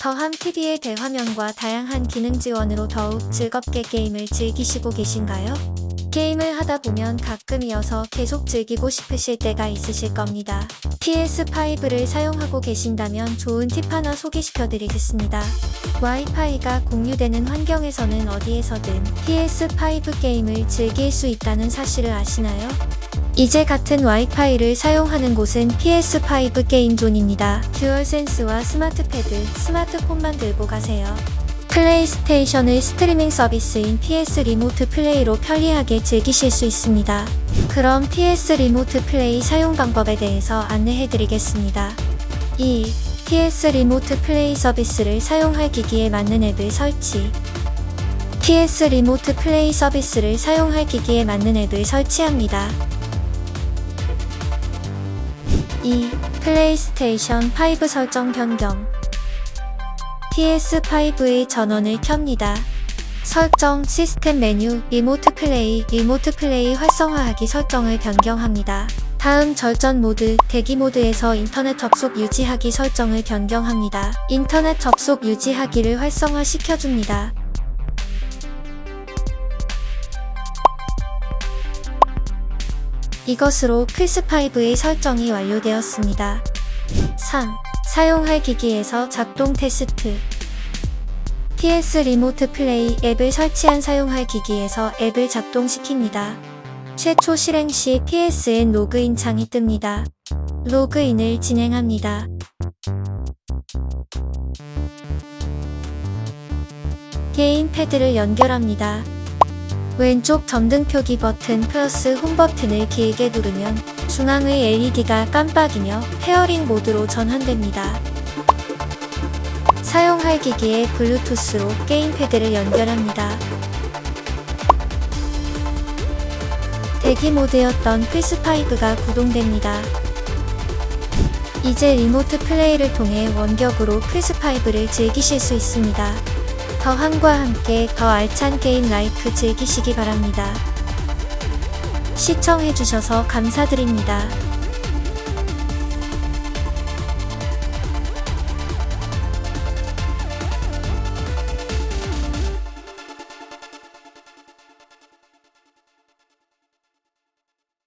더한 TV의 대화면과 다양한 기능 지원으로 더욱 즐겁게 게임을 즐기시고 계신가요? 게임을 하다 보면 가끔 이어서 계속 즐기고 싶으실 때가 있으실 겁니다. PS5를 사용하고 계신다면 좋은 팁 하나 소개시켜 드리겠습니다. 와이파이가 공유되는 환경에서는 어디에서든 PS5 게임을 즐길 수 있다는 사실을 아시나요? 이제 같은 와이파이를 사용하는 곳은 PS5 게임존입니다. 듀얼센스와 스마트패드, 스마트폰만 들고 가세요. 플레이스테이션의 스트리밍 서비스인 PS 리모트 플레이로 편리하게 즐기실 수 있습니다. 그럼 PS 리모트 플레이 사용 방법에 대해서 안내해 드리겠습니다. 2. PS 리모트 플레이 서비스를 사용할 기기에 맞는 앱을 설치. PS 리모트 플레이 서비스를 사용할 기기에 맞는 앱을 설치합니다. 2. 플레이스테이션 5 설정 변경. PS5의 전원을 켭니다. 설정 시스템 메뉴 리모트 플레이 리모트 플레이 활성화하기 설정을 변경합니다. 다음 절전 모드 대기 모드에서 인터넷 접속 유지하기 설정을 변경합니다. 인터넷 접속 유지하기를 활성화시켜줍니다. 이것으로 플스5의 설정이 완료되었습니다. 3. 사용할 기기에서 작동 테스트 PS 리모트 플레이 앱을 설치한 사용할 기기에서 앱을 작동시킵니다. 최초 실행 시 PSN 로그인 창이 뜹니다. 로그인을 진행합니다. 게임 패드를 연결합니다. 왼쪽 점등 표기 버튼 플러스 홈 버튼을 길게 누르면 중앙의 LED가 깜빡이며 페어링 모드로 전환됩니다. 사용할 기기에 블루투스로 게임패드를 연결합니다. 대기 모드였던 플스5가 구동됩니다. 이제 리모트 플레이를 통해 원격으로 플스5를 즐기실 수 있습니다. 더함과 함께 더 알찬 게임 라이프 즐기시기 바랍니다. 시청해주셔서 감사드립니다.